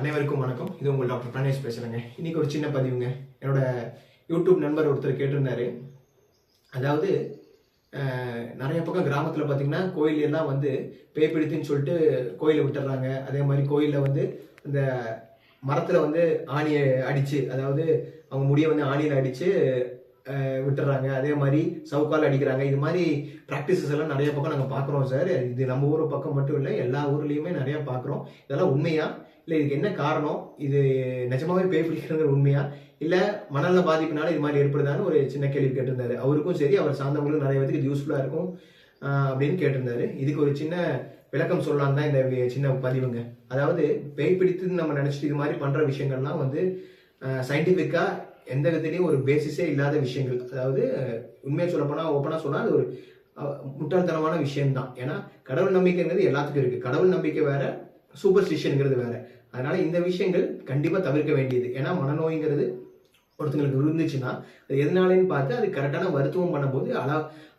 அனைவருக்கும் வணக்கம். இது உங்கள் டாக்டர் பிரணேஷ் பேசுகிறேங்க இன்னைக்கு ஒரு சின்ன பதிவுங்க. என்னோட யூடியூப் நண்பர் ஒருத்தர் கேட்டிருந்தாரு. அதாவது நிறைய பக்கம் கிராமத்தில் பார்த்திங்கன்னா கோயில் எல்லாம் வந்து பேய் பிடித்துன்னு சொல்லிட்டு கோயிலை விட்டுறாங்க. அதே மாதிரி கோயிலில் வந்து இந்த மரத்தில் வந்து ஆணியை அடித்து அதாவது அவங்க முடியை வந்து ஆணியில் அடித்து விட்டுறாங்க. அதே மாதிரி சவுக்கால் அடிக்கிறாங்க. இது மாதிரி ப்ராக்டிசஸ் எல்லாம் நிறைய பக்கம் நாங்கள் பார்க்குறோம் சார் இது நம்ம ஊர் பக்கம் மட்டும் இல்லை எல்லா ஊர்லேயுமே நிறையா பார்க்குறோம் இதெல்லாம் உண்மையாக இல்லை இதுக்கு என்ன காரணம்? இது நிஜமாவே பேய் பிடிக்கிறது உண்மையா? இல்லை மனநல பாதிப்புனால இது மாதிரி ஏற்படுதான்னு ஒரு சின்ன கேள்வி கேட்டிருந்தாரு. அவருக்கும் சரி அவர் சார்ந்தவங்களுக்கும் நிறைய பேருக்கு இது யூஸ்ஃபுல்லாக இருக்கும் அப்படின்னு கேட்டிருந்தாரு. இதுக்கு ஒரு சின்ன விளக்கம் சொல்லலாம் தான் இந்த சின்ன பதிவுங்க. அதாவது பேய் பிடித்து நம்ம நினச்சிட்டு இது மாதிரி பண்ணுற விஷயங்கள்லாம் வந்து சயின்டிஃபிக்காக எந்த விதத்துலையும் ஒரு பேசிஸே இல்லாத விஷயங்கள். அதாவது உண்மையை சொல்லப்போனால் ஓப்பனாக சொன்னால் அது ஒரு முட்டாள்தனமான விஷயம்தான். ஏன்னா கடவுள் நம்பிக்கைங்கிறது எல்லாத்துக்கும் இருக்குது கடவுள் நம்பிக்கை வேற சூப்பர்ஸ்டிஷனுங்கிறது வேற. அதனால இந்த விஷயங்கள் கண்டிப்பாக தவிர்க்க வேண்டியது. ஏன்னா மனநோய்ங்கிறது ஒருத்தங்களுக்கு இருந்துச்சுன்னா அது எதனாலன்னு பார்த்து அது கரெக்டான மருத்துவம் பண்ணும்போது அழ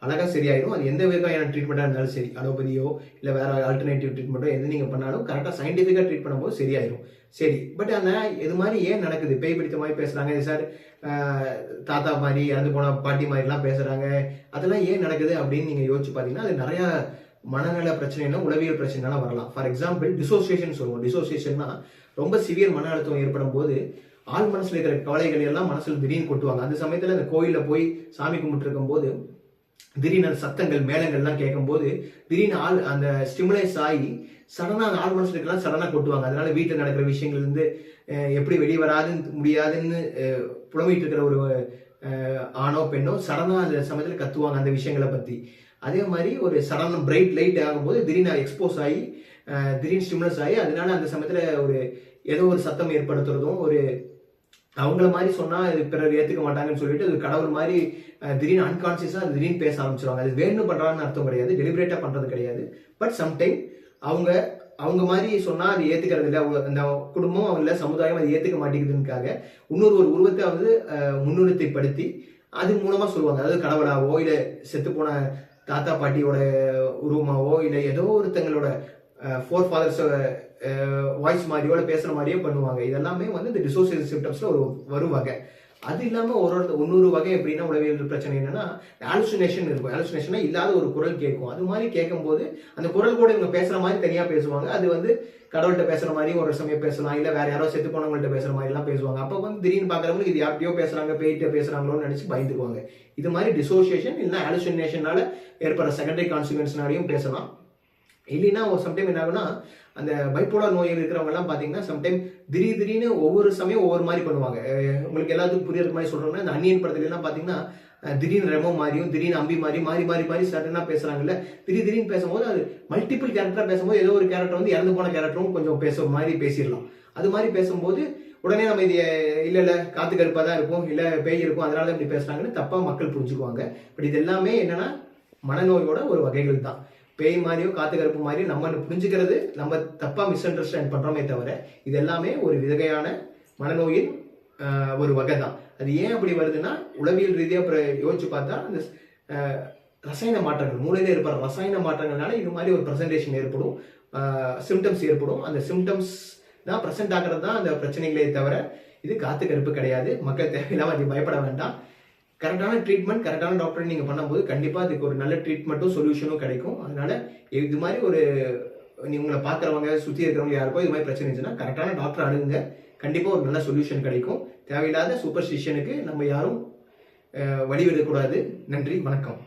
அழகாக சரியாயிடும் அது எந்த வகையான ட்ரீட்மெண்ட்டாக இருந்தாலும் சரி அலோபதியோ இல்லை வேற ஆல்டர்னேட்டிவ் ட்ரீட்மெண்ட்டோ எது நீங்கள் பண்ணாலும் கரெக்டாக சயின்டிஃபிக்காக ட்ரீட் பண்ணும்போது சரியாயிடும் சரி பட் அந்த இது மாதிரி ஏன் நடக்குது? பேய் பிடித்த மாதிரி பேசுகிறாங்க சார் தாத்தா மாதிரி இறந்து போன பாட்டி மாதிரிலாம் பேசுகிறாங்க அதெல்லாம் ஏன் நடக்குது அப்படின்னு நீங்கள் யோசிச்சு பார்த்தீங்கன்னா அது நிறையா மனநல பிரச்சனைனா உளவியல் பிரச்சனைனால வரலாம். ஃபார் எக்ஸாம்பிள் டிசோசியேஷன் சொல்லுவோம். டிசோசியேஷன்னா ரொம்ப சிவியர் மன அழுத்தம் ஏற்படும் போது ஆள் மனசுல இருக்கிற கவலைகள் எல்லாம் மனசுல திடீர்னு கொட்டுவாங்க. அந்த சமயத்துல அந்த கோயில போய் சாமி கும்பிட்டு இருக்கும் போது திடீர்னு சத்தங்கள் மேளங்கள்லாம் கேட்கும்போது திடீர்னு ஆள் அந்த ஸ்டிமுலைஸ் ஆகி சடனா அந்த ஆள் மனசுல இருக்கலாம் சடனா கொட்டுவாங்க. அதனால வீட்டில் நடக்கிற விஷயங்கள் இருந்து எப்படி வெளியே வராது முடியாதுன்னு அஹ், புலம்பிட்டு இருக்கிற ஒரு ஆணோ பெண்ணோ சடனா அந்த சமயத்துல கத்துவாங்க அந்த விஷயங்களை பத்தி. அதே மாதிரி ஒரு சடன் பிரைட் லைட் ஆகும்போது திடீர்னு எக்ஸ்போஸ் ஆகி திடீர்னு ஸ்டிம்லஸ் ஆகி அதனால அந்த சமயத்தில் ஒரு ஏதோ ஒரு சத்தம் ஏற்படுத்துறதும் ஒரு அவங்கள மாதிரி சொன்னால் இது பிறர் ஏற்றுக்க மாட்டாங்கன்னு சொல்லிட்டு அது கடவுள் மாதிரி திடீர்னு அன்கான்சியஸாக திடீர்னு பேச ஆரம்பிச்சிருவாங்க. அது வேணும் பண்ணுறாங்கன்னு அர்த்தம் கிடையாது டெலிபரேட்டாக பண்ணுறது கிடையாது. பட் சம்டைம் அவங்க அவங்க மாதிரி சொன்னால் அது ஏற்றுக்கிறது இல்லை. அவங்க அந்த குடும்பம் அவங்கள சமுதாயம் அது ஏற்றுக்க மாட்டேங்குதுக்காக இன்னொரு ஒரு உருவத்தை வந்து முன்னுரித்தைப்படுத்தி அது மூலமாக சொல்லுவாங்க. அதாவது கடவுளாவோ இல்லை செத்து போன தாத்தா பாட்டியோட உருவமாவோ இல்லை ஏதோ ஒருத்தங்களோட ஃபோர் ஃபாதர்ஸ் வாய்ஸ் மாதிரியோட பேசுகிற மாதிரியே பண்ணுவாங்க. இதெல்லாமே வந்து இந்த டிசோசியல் சிம்டம்ஸில் ஒரு வருவாங்க. அது இல்லாமல் ஒரு ஒரு இன்னொரு வகை எப்படின்னா உளவியல் பிரச்சனை என்னன்னா ஆலுசினேஷன் இருக்கும். ஆலுசினேஷனா இல்லாத ஒரு குரல் கேட்கும். அது மாதிரி கேட்கும்போது அந்த குரல் கூட இவங்க பேசுற மாதிரி தனியா பேசுவாங்க. அது வந்து கடவுள்கிட்ட பேசுற மாதிரி ஒரு சமயம் பேசலாம். இல்ல வேற யாரோ செத்து போனவங்கள்ட்ட பேசுற மாதிரி எல்லாம் பேசுவாங்க. அப்ப வந்து திடீர்னு பார்க்குறவங்களுக்கு இது யார்கிட்டயோ பேசுறாங்க பேய்கிட்ட பேசுறாங்களோன்னு நினைச்சு பயந்துக்குவாங்க. இது மாதிரி டிசோசியேஷன் இல்லைன்னா ஆலுசினேஷனால ஏற்படுற செகண்டரி கான்சிக்வன்ஸ்னாலையும் பேசலாம். இல்லைன்னா ஒரு சம்டைம் என்ன ஆகுனா அந்த பைப்போலார் நோயில் இருக்கிறவங்க எல்லாம் பாத்தீங்கன்னா சம்டைம் திடீர் திடீர்னு ஒவ்வொரு சமயம் ஒவ்வொரு மாதிரி பண்ணுவாங்க. உங்களுக்கு எல்லாத்துக்கும் புரியற மாதிரி சொல்றோம்னா இந்த அன்னியன் படத்துல எல்லாம் பாத்தீங்கன்னா திடீர்னு ரெமோ மாதிரியும் திடீர்னு அம்பி மாதிரி மாறி மாறி மாறி சடனா பேசுறாங்கல்ல திடீர் திடீர்னு பேசும்போது அது மல்டிபிள் கேரக்டரா பேசும்போது ஏதோ ஒரு கேரக்டர் வந்து இறந்து போன கேரக்டரும் கொஞ்சம் பேசுற மாதிரி பேசிடலாம். அது மாதிரி பேசும்போது உடனே நம்ம இது இல்லை இல்ல இல்ல காத்து கருப்பா தான் இருக்கும் இல்ல பேய் இருக்கும் அதனால இப்படி பேசுறாங்கன்னு தப்பா மக்கள் புரிஞ்சுக்குவாங்க. பட் இது எல்லாமே என்னன்னா மனநோயோட ஒரு வகைகள் தான். பேய் மாதிரியோ காத்து கருப்பு மாதிரியோ நம்ம புரிஞ்சுக்கிறது நம்ம தப்பாக மிஸ் அண்டர்ஸ்டாண்ட் பண்ணுறோமே தவிர இது எல்லாமே ஒரு விதகையான மனநோயின் ஒரு வகை தான் அது ஏன் அப்படி வருதுன்னா உளவியல் ரீதியாக அப்புறம் யோசிச்சு பார்த்தா அந்த ரசாயன மாற்றங்கள் மூளையில் ஏற்படுற ரசாயன மாற்றங்கள்னால இது மாதிரி ஒரு ப்ரெசன்டேஷன் ஏற்படும். சிம்டம்ஸ் ஏற்படும். அந்த சிம்டம்ஸ் தான் ப்ரெசென்ட் ஆகிறது தான் அந்த பிரச்சனைகளே தவிர இது காத்து கருப்பு கிடையாது. மக்கள் தேவையில்லாமல் அது பயப்பட வேண்டாம். கரெக்டான ட்ரீட்மெண்ட் கரெக்டான டாக்டர் நீங்கள் பண்ணும்போது கண்டிப்பாக அதுக்கு ஒரு நல்ல ட்ரீட்மெண்ட்டும் சொல்யூஷனும் கிடைக்கும். அதனால இது மாதிரி ஒரு நீ உங்களை பார்க்குறவங்க சுற்றி இருக்கிறவங்க யாருக்கோ இது மாதிரி பிரச்சனை இருந்துச்சுன்னா கரெக்டான டாக்டர் அணுகுங்க. கண்டிப்பாக ஒரு நல்ல சொல்யூஷன் கிடைக்கும். தேவையில்லாத சூப்பர் நம்ம யாரும் வழிவிடக்கூடாது நன்றி வணக்கம்.